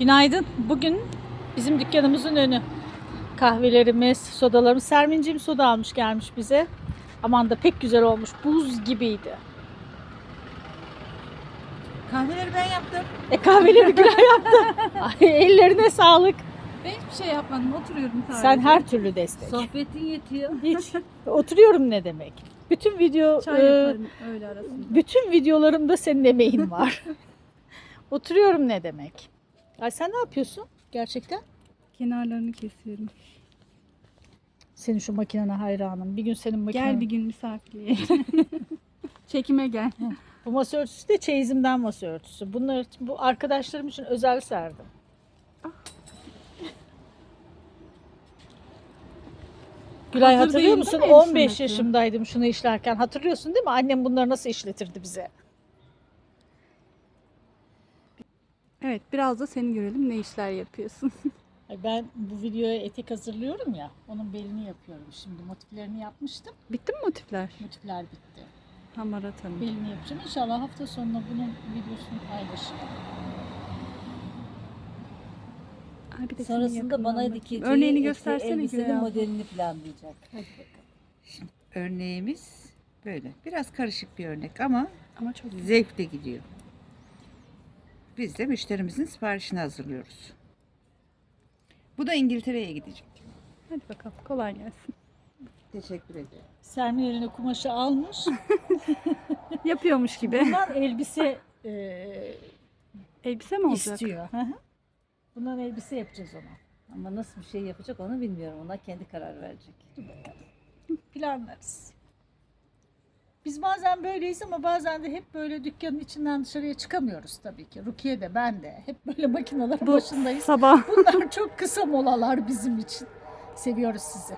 Günaydın. Bugün bizim dükkanımızın önü. Kahvelerimiz, sodalarımız. Serminciğim soda almış gelmiş bize. Aman da pek güzel olmuş. Buz gibiydi. Kahveleri ben yaptım. E kahveleri Gülay yaptı. Ay, ellerine sağlık. Ben hiçbir şey yapmadım. Oturuyorum sadece. Sen her türlü destek. Sohbetin yetiyor. Hiç. Oturuyorum ne demek? Bütün video Çay e, yaparım öyle arasında. bütün videolarımda senin emeğin var. Oturuyorum ne demek? Ay sen ne yapıyorsun gerçekten? Kenarlarını kesiyorum. Senin şu makinene hayranım. Bir gün senin makinen. Gel bir gün misafirliğe. Çekime gel. Bu masa örtüsü de çeyizimden masa örtüsü. Bunlar bu arkadaşlarım için özel serdim. Gülay hatırlıyor musun? değil mi 15 işlemesi? yaşımdaydım şunu işlerken. Hatırlıyorsun değil mi? Annem bunları nasıl işletirdi bize? Evet biraz da seni görelim ne işler yapıyorsun. Ben bu videoya etek hazırlıyorum ya. Onun belini yapıyorum şimdi. Motiflerini yapmıştım. Bitti mi motifler? Motifler bitti. Hamarat Hanım. Belini yapacağım. İnşallah hafta sonuna bunun videosunu paylaşırım. Ay, bir de Sonrasında bana dikeceği Örneğini göstersene elbisenin Gülay abla. modelini planlayacak. Hadi bakalım. Örneğimiz böyle. Biraz karışık bir örnek ama Ama çok zevkle gidiyor. Biz de müşterimizin siparişini hazırlıyoruz. Bu da İngiltere'ye gidecek. Hadi bakalım kolay gelsin. Teşekkür ederim. Sermin eline kumaşı almış. Yapıyormuş gibi. Bundan elbise e, Elbise mi olacak? istiyor. Hı hı. Bundan elbise yapacağız ona. Ama nasıl bir şey yapacak onu bilmiyorum. Ona kendi karar verecek. Planlarız. Biz bazen böyleyiz ama bazen de hep böyle dükkanın içinden dışarıya çıkamıyoruz tabii ki. Rukiye de ben de. Hep böyle makinelerin Bu başındayız. sabah Bunlar çok kısa molalar bizim için. Seviyoruz sizi.